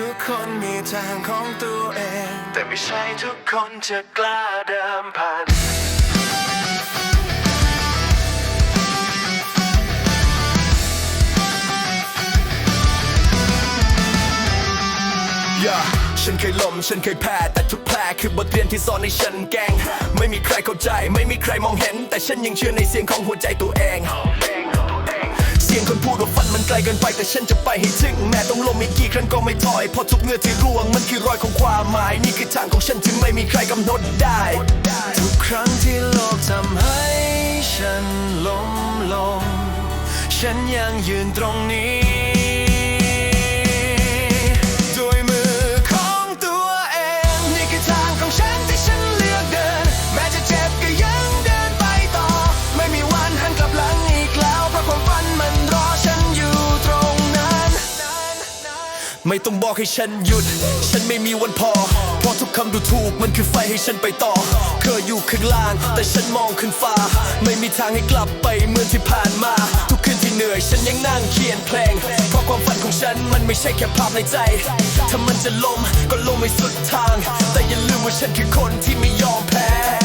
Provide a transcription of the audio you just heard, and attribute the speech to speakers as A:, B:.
A: ทุกคนมีทางของตัวเอง แต่ไม่ใช่ทุกคนจะกล้าเดิมผ่าน
B: อย่าฉันเคยล้มฉันเคยแพ้แต่ทุกแผลคือบทเรียนที่สอนให้ฉันแกง ไม่มีใครเข้าใจ ไม่มีใครมองเห็น แต่ฉันยังเชื่อในเสียงของหัวใจตัวเอง ไกลเกินไปแต่ฉันจะไปให้ถึง แม้ต้องล้มอีกกี่ครั้งก็ไม่ถอยเพราะทุกเหงือที่ร่วงมันคือรอยของความหมาย นี่คือทางของฉันถึงไม่มีใครกำหนดได้
A: ทุกครั้งที่โลกทำให้ฉันล้มลง ฉันยังยืนตรงนี้ ไม่ต้
B: องบอกให้ฉันหยุด ฉันไม่มีวันพอ เพราะทุกคำดูถูกมันคือไฟให้ฉันไปต่อ เคยอยู่ข้างล่าง แต่ฉันมองขึ้นฟ้า ไม่มีทางให้กลับไปเหมือนที่ผ่านมา ทุกคืนที่เหนื่อยฉันยังนั่งเขียนเพลง เพราะความฝันของฉันมันไม่ใช่แค่ภาพในใจ ถ้ามันจะล้มก็ล้มไม่สุดทาง แต่อย่าลืมว่าฉันคือคนที่ไม่ยอมแพ้